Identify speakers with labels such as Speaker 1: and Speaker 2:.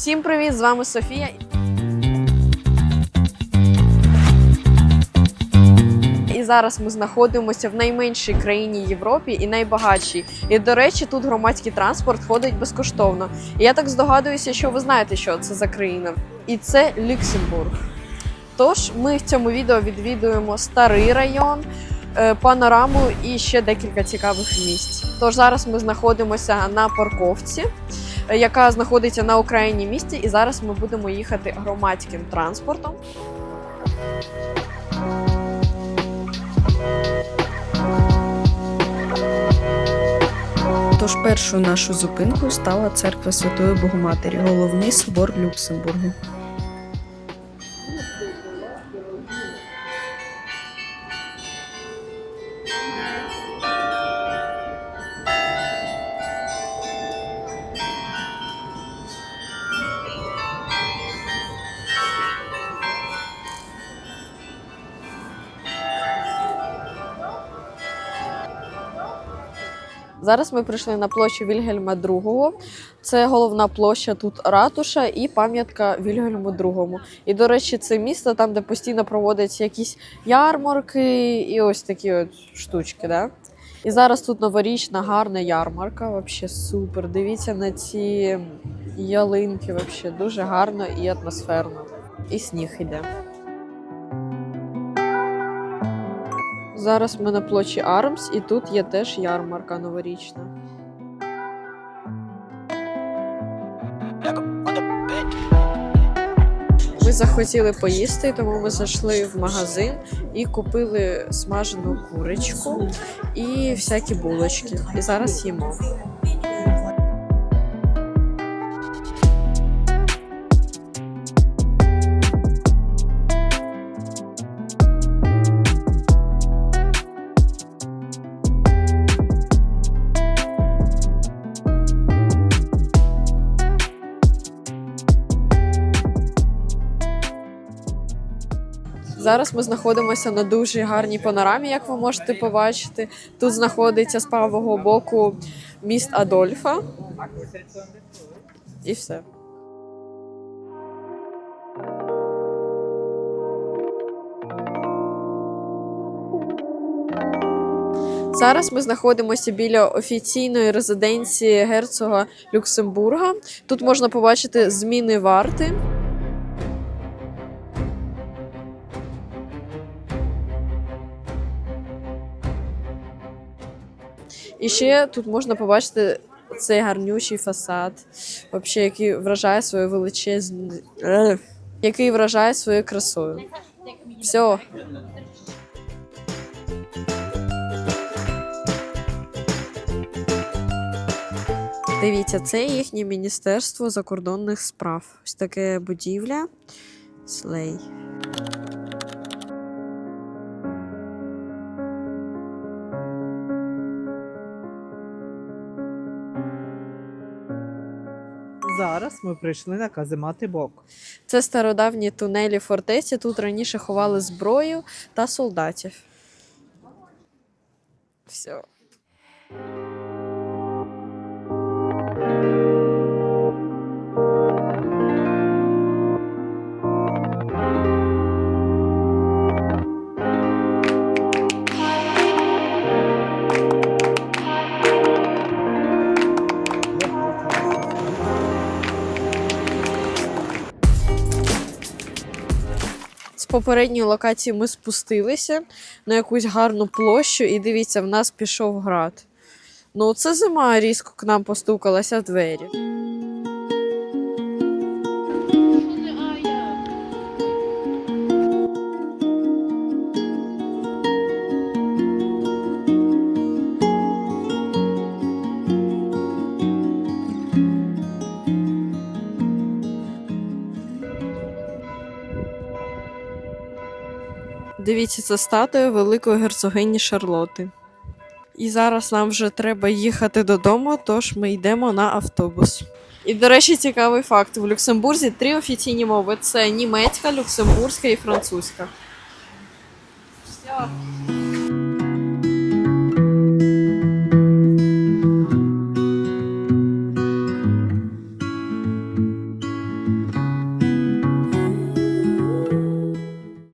Speaker 1: Всім привіт! З вами Софія. І зараз ми знаходимося в найменшій країні Європі і найбагатшій. І до речі, тут громадський транспорт ходить безкоштовно. І я так здогадуюся, що ви знаєте, що це за країна. І це Люксембург. Тож ми в цьому відео відвідуємо старий район, е, панораму і ще декілька цікавих місць. Тож зараз ми знаходимося на парковці, яка знаходиться на окраїні місті, і зараз ми будемо їхати громадським транспортом.
Speaker 2: Тож першою нашою зупинкою стала церква Святої Богоматері, головний собор Люксембургу.
Speaker 1: Зараз ми прийшли на площу Вільгельма II. Це головна площа тут ратуша і пам'ятка Вільгельму II. І, до речі, це місто там, де постійно проводяться якісь ярмарки і ось такі от штучки. Да? І зараз тут новорічна гарна ярмарка. Вообще супер. Дивіться на ці ялинки. Вообще дуже гарно і атмосферно. І сніг іде. Зараз ми на площі Армс, і тут є теж ярмарка новорічна. Ми захотіли поїсти, тому ми зайшли в магазин і купили смажену курочку і всякі булочки. І зараз їмо. Зараз ми знаходимося на дуже гарній панорамі, як ви можете побачити. Тут знаходиться з правого боку міст Адольфа. І все. Зараз ми знаходимося біля офіційної резиденції герцога Люксембурга. Тут можна побачити зміни варти. І ще тут можна побачити цей гарнючий фасад, вообще, який вражає свою величезну, який вражає своєю красою. Все. Дивіться, це їхнє міністерство закордонних справ. Ось таке будівля. Слей.
Speaker 3: Зараз ми прийшли на каземати бок.
Speaker 1: Це стародавні тунелі фортеці. Тут раніше ховали зброю та солдатів. Все. Попередньої локації ми спустилися на якусь гарну площу, і дивіться, в нас пішов град. Ну, це зима різко к нам постукалася в двері. Дивіться, це статуя великої герцогині Шарлоти. І зараз нам вже треба їхати додому, тож ми йдемо на автобус. І, до речі, цікавий факт: в Люксембурзі три офіційні мови: це німецька, люксембурзька і французька. Все.